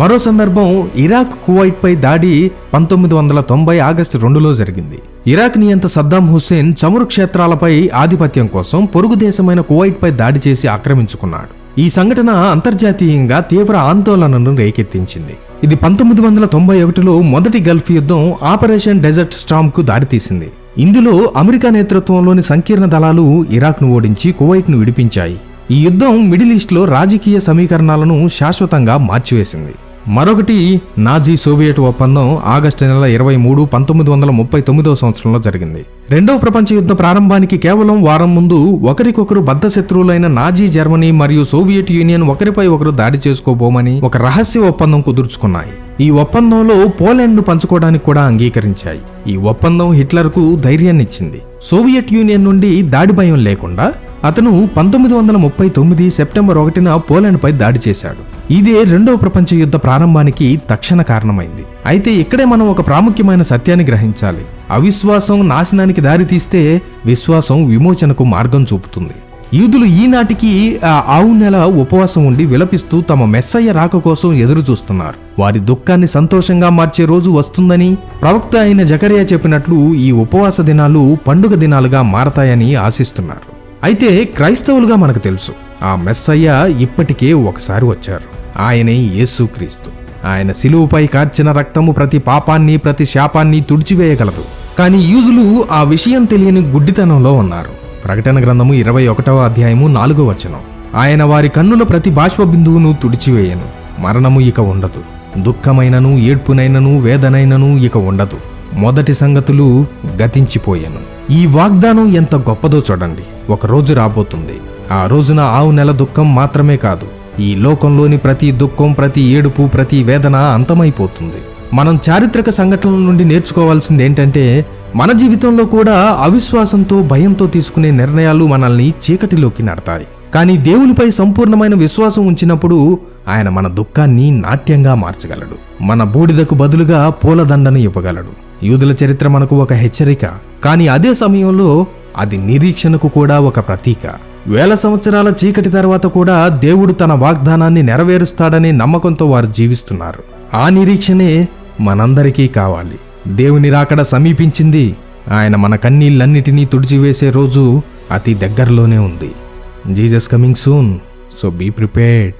మరో సందర్భం Iraq Kuwait పై దాడి పంతొమ్మిది వందల తొంభై ఆగస్టు రెండులో జరిగింది. ఇరాక్ నియంత సద్దాం హుస్సేన్ చమురు క్షేత్రాలపై ఆధిపత్యం కోసం పొరుగు దేశమైన కువైట్ పై దాడి చేసి ఆక్రమించుకున్నాడు. ఈ సంఘటన అంతర్జాతీయంగా తీవ్ర ఆందోళనను రేకెత్తించింది. ఇది పంతొమ్మిది వందల తొంభై ఒకటిలో మొదటి గల్ఫ్ యుద్ధం ఆపరేషన్ డెజర్ట్ స్టామ్కు దారితీసింది. ఇందులో అమెరికా నేతృత్వంలోని సంకీర్ణ దళాలు ఇరాక్ను ఓడించి కువైట్ను విడిపించాయి. ఈ యుద్ధం మిడిల్ ఈస్ట్లో రాజకీయ సమీకరణాలను శాశ్వతంగా మార్చివేసింది. మరొకటి నాజీ సోవియట్ ఒప్పందం ఆగస్టు నెల ఇరవై మూడు పంతొమ్మిది వందల ముప్పై తొమ్మిదవ సంవత్సరంలో జరిగింది. రెండవ ప్రపంచ యుద్ధ ప్రారంభానికి కేవలం వారం ముందు ఒకరికొకరు బద్ధ శత్రువులైన నాజీ జర్మనీ మరియు సోవియట్ యూనియన్ ఒకరిపై ఒకరు దాడి చేసుకోబోమని ఒక రహస్య ఒప్పందం కుదుర్చుకున్నాయి. ఈ ఒప్పందంలో పోలాండ్ను పంచుకోవడానికి కూడా అంగీకరించాయి. ఈ ఒప్పందం హిట్లర్కు ధైర్యాన్నిచ్చింది సోవియట్ యూనియన్ నుండి దాడి భయం లేకుండా అతను పంతొమ్మిది వందల ముప్పై తొమ్మిది సెప్టెంబర్ ఒకటిన పోలాండ్పై దాడి చేశాడు. ఇదే రెండవ ప్రపంచ యుద్ధ ప్రారంభానికి తక్షణ కారణమైంది. అయితే ఇక్కడే మనం ఒక ప్రాముఖ్యమైన సత్యాన్ని గ్రహించాలి. అవిశ్వాసం నాశనానికి దారితీస్తే విశ్వాసం విమోచనకు మార్గం చూపుతుంది. యూదులు ఈనాటికి ఆ ఆవు నెల ఉపవాసం ఉండి విలపిస్తూ తమ మెస్సయ్య రాక కోసం ఎదురు చూస్తున్నారు. వారి దుఃఖాన్ని సంతోషంగా మార్చే రోజు వస్తుందని ప్రవక్త అయిన జకరియా చెప్పినట్లు ఈ ఉపవాస దినాలు పండుగ దినాలుగా మారతాయని ఆశిస్తున్నారు. అయితే క్రైస్తవులుగా మనకు తెలుసు. ఆ మెస్సయ్య ఇప్పటికే ఒకసారి వచ్చారు. ఆయనే యేసుక్రీస్తు ఆయన శిలువుపై కార్చిన రక్తము ప్రతి పాపాన్ని ప్రతి శాపాన్ని తుడిచివేయగలదు. కానీ యూదులు ఆ విషయం తెలియని గుడ్డితనంలో ఉన్నారు. ప్రకటన గ్రంథము ఇరవై ఒకటవ అధ్యాయము నాలుగో వచనం. ఆయన వారి కన్నుల ప్రతి బాష్ప బిందువును తుడిచివేయను. మరణము ఇక ఉండదు. దుఃఖమైనను ఏడ్పునైనను వేదనైనను ఇక ఉండదు. మొదటి సంగతులు గతించిపోయాను. ఈ వాగ్దానం ఎంత గొప్పదో చూడండి. ఒక రోజు రాబోతుంది. ఆ రోజున ఆవు నెల దుఃఖం మాత్రమే కాదు. ఈ లోకంలోని ప్రతి దుఃఖం ప్రతి ఏడుపు ప్రతి వేదన అంతమైపోతుంది. మనం చారిత్రక సంఘటనల నుండి నేర్చుకోవాల్సింది ఏంటంటే మన జీవితంలో కూడా అవిశ్వాసంతో భయంతో తీసుకునే నిర్ణయాలు మనల్ని చీకటిలోకి నడతాయి. కానీ దేవునిపై సంపూర్ణమైన విశ్వాసం ఉంచినప్పుడు ఆయన మన దుఃఖాన్ని నాట్యంగా మార్చగలడు. మన బూడిదకు బదులుగా పూలదండను ఇవ్వగలడు. యూదుల చరిత్ర మనకు ఒక హెచ్చరిక. కానీ అదే సమయంలో అది నిరీక్షణకు కూడా ఒక ప్రతీక. వేల సంవత్సరాల చీకటి తర్వాత కూడా దేవుడు తన వాగ్దానాన్ని నెరవేరుస్తాడనే నమ్మకంతో వారు జీవిస్తున్నారు. ఆ నిరీక్షణే మనందరికీ కావాలి. దేవుని రాకడ సమీపించింది. ఆయన మన కన్నీళ్ళన్నిటినీ తుడిచివేసే రోజు అతి దగ్గరలోనే ఉంది. Jesus coming soon so be prepared.